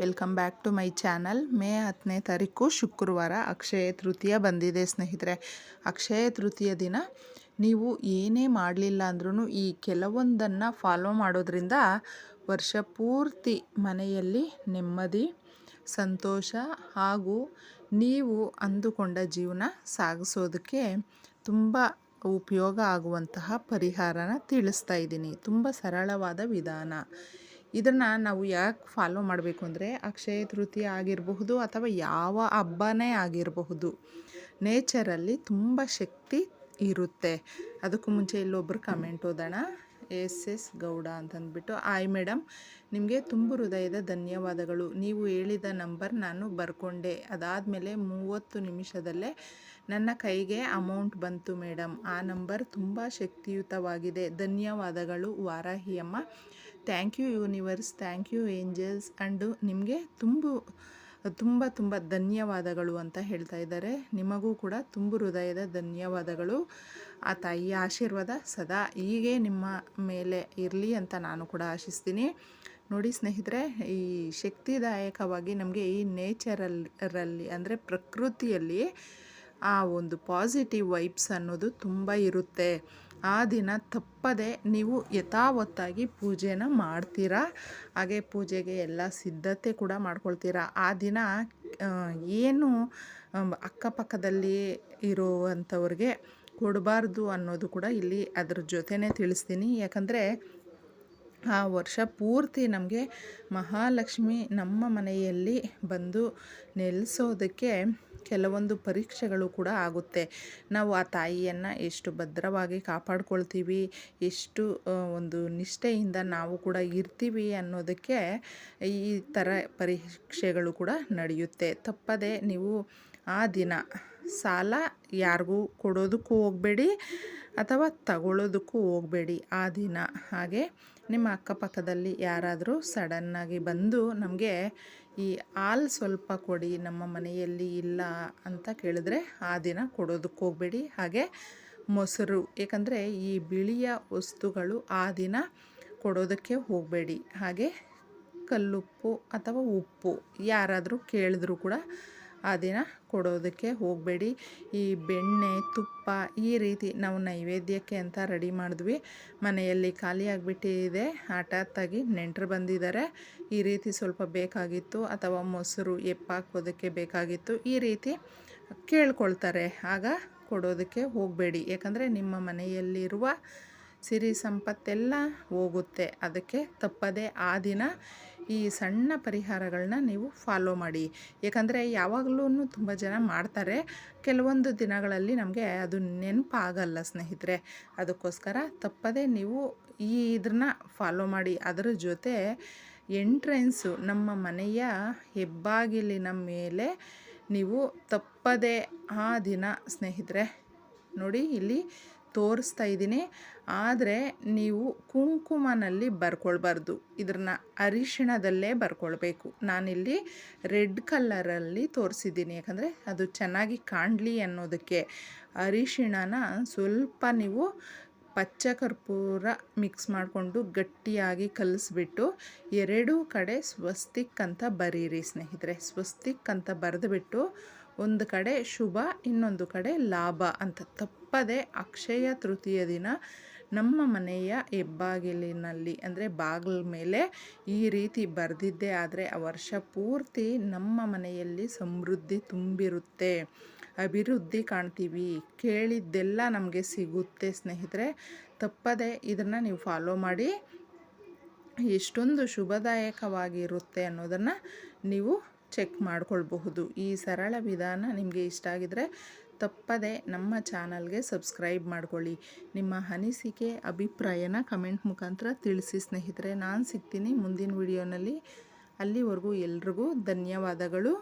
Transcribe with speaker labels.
Speaker 1: Welcome back to my channel. May ಹತ್ತನೇ ತಾರೀಕು ಶುಕ್ರವಾರ ಅಕ್ಷಯ ತೃತೀಯ ಬಂದಿದೆ ಸ್ನೇಹಿತರೆ. ಅಕ್ಷಯ ತೃತೀಯ ದಿನ. ನೀವು ಏನೇ ಮಾಡಲಿಲ್ಲ ಅಂದ್ರೂ ಈ ಕೆಲವೊಂದನ್ನು ಫಾಲೋ ಮಾಡೋದ್ರಿಂದ ವರ್ಷ ಪೂರ್ತಿ ಮನೆಯಲ್ಲಿ ನೆಮ್ಮದಿ, ಸಂತೋಷ ಹಾಗೂ ನೀವು ಅಂದುಕೊಂಡ ಜೀವನ ಸಾಗಿಸೋದಕ್ಕೆ ತುಂಬ ಉಪಯೋಗ ಆಗುವಂತಹ ಪರಿಹಾರನ ತಿಳಿಸ್ತಾ ಇದ್ದೀನಿ. ತುಂಬ ಸರಳವಾದ ವಿಧಾನ. ಇದನ್ನು ನಾವು ಯಾಕೆ ಫಾಲೋ ಮಾಡಬೇಕು ಅಂದರೆ ಅಕ್ಷಯ ತೃತೀಯ ಆಗಿರಬಹುದು ಅಥವಾ ಯಾವ ಹಬ್ಬನೇ ಆಗಿರಬಹುದು. ನೇಚರಲ್ಲಿ ತುಂಬ ಶಕ್ತಿ ಇರುತ್ತೆ. ಅದಕ್ಕೂ ಮುಂಚೆ ಇಲ್ಲೊಬ್ಬರು ಕಮೆಂಟ್ ಓದೋಣ. ಎಸ್ ಎಸ್ ಗೌಡ ಅಂತಂದ್ಬಿಟ್ಟು, ಆಯ್ ಮೇಡಮ್ ನಿಮಗೆ ತುಂಬ ಹೃದಯದ ಧನ್ಯವಾದಗಳು. ನೀವು ಹೇಳಿದ ನಂಬರ್ ನಾನು ಬರ್ಕೊಂಡೆ. ಅದಾದಮೇಲೆ ಮೂವತ್ತು ನಿಮಿಷದಲ್ಲೇ ನನ್ನ ಕೈಗೆ ಅಮೌಂಟ್ ಬಂತು ಮೇಡಮ್ ಆ ನಂಬರ್ ತುಂಬ ಶಕ್ತಿಯುತವಾಗಿದೆ. ಧನ್ಯವಾದಗಳು ವಾರಾಹಿಯಮ್ಮ. Thank you universe, thank you angels and ನಿಮಗೆ ತುಂಬ ತುಂಬ ತುಂಬ ಧನ್ಯವಾದಗಳು ಅಂತ ಹೇಳ್ತಾ ಇದ್ದಾರೆ. ನಿಮಗೂ ಕೂಡ ತುಂಬ ಹೃದಯದ ಧನ್ಯವಾದಗಳು. ಆ ತಾಯಿಯ ಆಶೀರ್ವಾದ ಸದಾ ಹೀಗೆ ನಿಮ್ಮ ಮೇಲೆ ಇರಲಿ ಅಂತ ನಾನು ಕೂಡ ಆಶಿಸ್ತೀನಿ. ನೋಡಿ ಸ್ನೇಹಿತರೆ, ಈ ಶಕ್ತಿದಾಯಕವಾಗಿ ನಮಗೆ ಈ ನೇಚರಲ್ಲಿ ಅಂದರೆ ಪ್ರಕೃತಿಯಲ್ಲಿ ಆ ಒಂದು ಪಾಸಿಟಿವ್ ವೈಬ್ಸ್ ಅನ್ನೋದು ತುಂಬ ಇರುತ್ತೆ. ಆ ದಿನ ತಪ್ಪದೆ ನೀವು ಯಥಾವತ್ತಾಗಿ ಪೂಜೆನ ಮಾಡ್ತೀರಾ? ಹಾಗೆ ಪೂಜೆಗೆ ಎಲ್ಲ ಸಿದ್ಧತೆ ಕೂಡ ಮಾಡ್ಕೊಳ್ತೀರಾ? ಆ ದಿನ ಏನು ಅಕ್ಕಪಕ್ಕದಲ್ಲಿ ಇರುವಂಥವ್ರಿಗೆ ಕೊಡಬಾರ್ದು ಅನ್ನೋದು ಕೂಡ ಇಲ್ಲಿ ಅದ್ರ ಜೊತೆನೇ ತಿಳಿಸ್ತೀನಿ. ಯಾಕಂದರೆ, ಆ ವರ್ಷ ಪೂರ್ತಿ ನಮಗೆ ಮಹಾಲಕ್ಷ್ಮಿ ನಮ್ಮ ಮನೆಯಲ್ಲಿ ಬಂದು ನೆಲೆಸೋದಕ್ಕೆ ಕೆಲವೊಂದು ಪರೀಕ್ಷೆಗಳು ಕೂಡ ಆಗುತ್ತೆ. ನಾವು ಆ ತಾಯಿಯನ್ನು ಎಷ್ಟು ಭದ್ರವಾಗಿ ಕಾಪಾಡ್ಕೊಳ್ತೀವಿ, ಎಷ್ಟು ಒಂದು ನಿಷ್ಠೆಯಿಂದ ನಾವು ಕೂಡ ಇರ್ತೀವಿ ಅನ್ನೋದಕ್ಕೆ ಈ ಥರ ಪರೀಕ್ಷೆಗಳು ಕೂಡ ನಡೆಯುತ್ತೆ. ತಪ್ಪದೆ ನೀವು ಆ ದಿನ ಸಾಲ ಯಾರಿಗೂ ಕೊಡೋದಕ್ಕೂ ಹೋಗಬೇಡಿ ಅಥವಾ ತಗೊಳ್ಳೋದಕ್ಕೂ ಹೋಗಬೇಡಿ. ಆ ದಿನ ಹಾಗೆ ನಿಮ್ಮ ಅಕ್ಕಪಕ್ಕದಲ್ಲಿ ಯಾರಾದರೂ ಸಡನ್ನಾಗಿ ಬಂದು ನಮಗೆ ಈ ಹಾಲು ಸ್ವಲ್ಪ ಕೊಡಿ, ನಮ್ಮ ಮನೆಯಲ್ಲಿ ಇಲ್ಲ ಅಂತ ಕೇಳಿದ್ರೆ ಆ ದಿನ ಕೊಡೋದಕ್ಕೆ ಹೋಗಬೇಡಿ. ಹಾಗೆ ಮೊಸರು, ಏಕೆಂದರೆ ಈ ಬಿಳಿಯ ವಸ್ತುಗಳು ಆ ದಿನ ಕೊಡೋದಕ್ಕೆ ಹೋಗಬೇಡಿ. ಹಾಗೆ ಕಲ್ಲುಪ್ಪು ಅಥವಾ ಉಪ್ಪು ಯಾರಾದರೂ ಕೇಳಿದ್ರೂ ಕೂಡ ಆ ದಿನ ಕೊಡೋದಕ್ಕೆ ಹೋಗಬೇಡಿ. ಈ ಬೆಣ್ಣೆ, ತುಪ್ಪ ಈ ರೀತಿ ನಾವು ನೈವೇದ್ಯಕ್ಕೆ ಅಂತ ರೆಡಿ ಮಾಡಿದ್ವಿ. ಮನೆಯಲ್ಲಿ ಖಾಲಿಯಾಗಿಬಿಟ್ಟಿದೆ ಹಠಾತ್ತಾಗಿ ನೆಂಟರು ಬಂದಿದ್ದಾರೆ. ಈ ರೀತಿ ಸ್ವಲ್ಪ ಬೇಕಾಗಿತ್ತು ಅಥವಾ ಮೊಸರು ಎಪ್ಪಾಕೋದಕ್ಕೆ ಬೇಕಾಗಿತ್ತು. ಈ ರೀತಿ ಕೇಳ್ಕೊಳ್ತಾರೆ. ಆಗ ಕೊಡೋದಕ್ಕೆ ಹೋಗಬೇಡಿ. ಯಾಕಂದರೆ ನಿಮ್ಮ ಮನೆಯಲ್ಲಿರುವ ಸಿರಿ ಸಂಪತ್ತೆಲ್ಲ ಹೋಗುತ್ತೆ. ಅದಕ್ಕೆ ತಪ್ಪದೆ ಆ ದಿನ ಈ ಸಣ್ಣ ಪರಿಹಾರಗಳನ್ನ ನೀವು ಫಾಲೋ ಮಾಡಿ. ಯಾಕಂದರೆ ಯಾವಾಗಲೂ ತುಂಬ ಜನ ಮಾಡ್ತಾರೆ. ಕೆಲವೊಂದು ದಿನಗಳಲ್ಲಿ ನಮಗೆ ಅದು ನೆನಪಾಗಲ್ಲ ಸ್ನೇಹಿತರೆ. ಅದಕ್ಕೋಸ್ಕರ ತಪ್ಪದೇ ನೀವು ಈ ಇದನ್ನ ಫಾಲೋ ಮಾಡಿ. ಅದರ ಜೊತೆ ಎಂಟ್ರೆನ್ಸು ನಮ್ಮ ಮನೆಯ ಹೆಬ್ಬಾಗಿಲಿನ ಮೇಲೆ ನೀವು ತಪ್ಪದೇ ಆ ದಿನ ಸ್ನೇಹಿತರೆ, ನೋಡಿ ಇಲ್ಲಿ ತೋರಿಸ್ತಾ ಇದ್ದೀನಿ. ಆದರೆ ನೀವು ಕುಂಕುಮನಲ್ಲಿ ಬರ್ಕೊಳ್ಬಾರ್ದು. ಇದನ್ನ ಅರಿಶಿಣದಲ್ಲೇ ಬರ್ಕೊಳ್ಬೇಕು. ನಾನಿಲ್ಲಿ ರೆಡ್ ಕಲ್ಲರಲ್ಲಿ ತೋರಿಸಿದ್ದೀನಿ. ಯಾಕಂದರೆ ಅದು ಚೆನ್ನಾಗಿ ಕಾಣಲಿ ಅನ್ನೋದಕ್ಕೆ. ಅರಿಶಿಣನ ಸ್ವಲ್ಪ ನೀವು ಪಚ್ಚ ಕರ್ಪೂರ ಮಿಕ್ಸ್ ಮಾಡಿಕೊಂಡು ಗಟ್ಟಿಯಾಗಿ ಕಲಿಸ್ಬಿಟ್ಟು ಎರಡೂ ಕಡೆ ಸ್ವಸ್ತಿಕ್ ಅಂತ ಬರೀರಿ ಸ್ನೇಹಿತರೆ. ಸ್ವಸ್ತಿಕ್ ಅಂತ ಬರೆದುಬಿಟ್ಟು ಒಂದು ಕಡೆ ಶುಭ, ಇನ್ನೊಂದು ಕಡೆ ಲಾಭ ಅಂತ. ತಪ್ಪದೆ ಅಕ್ಷಯ ತೃತೀಯ ದಿನ ನಮ್ಮ ಮನೆಯ ಹೆಬ್ಬಾಗಿಲಿನಲ್ಲಿ, ಅಂದರೆ ಬಾಗಿಲ ಮೇಲೆ ಈ ರೀತಿ ಬರೆದಿದ್ದೇ ಆದರೆ ಆ ವರ್ಷ ಪೂರ್ತಿ ನಮ್ಮ ಮನೆಯಲ್ಲಿ ಸಮೃದ್ಧಿ ತುಂಬಿರುತ್ತೆ. ಅಭಿವೃದ್ಧಿ ಕಾಣ್ತೀವಿ. ಕೇಳಿದ್ದೆಲ್ಲ ನಮಗೆ ಸಿಗುತ್ತೆ ಸ್ನೇಹಿತರೆ. ತಪ್ಪದೆ ಇದನ್ನು ನೀವು ಫಾಲೋ ಮಾಡಿ. ಎಷ್ಟೊಂದು ಶುಭದಾಯಕವಾಗಿರುತ್ತೆ ಅನ್ನೋದನ್ನು ನೀವು ಚೆಕ್ ಮಾಡಿಕೊಳ್ಬಹುದು. ಈ ಸರಳ ವಿಧಾನ ನಿಮಗೆ ಇಷ್ಟ ಆಗಿದರೆ ತಪ್ಪದೆ ನಮ್ಮ ಚಾನಲ್ಗೆ ಸಬ್ಸ್ಕ್ರೈಬ್ ಮಾಡ್ಕೊಳ್ಳಿ. ನಿಮ್ಮ ಅನಿಸಿಕೆ, ಅಭಿಪ್ರಾಯನ ಕಮೆಂಟ್ ಮುಖಾಂತರ ತಿಳಿಸಿ ಸ್ನೇಹಿತರೆ. ನಾನು ಸಿಗ್ತೀನಿ ಮುಂದಿನ ವಿಡಿಯೋನಲ್ಲಿ. ಅಲ್ಲಿವರೆಗೂ ಎಲ್ರಿಗೂ ಧನ್ಯವಾದಗಳು.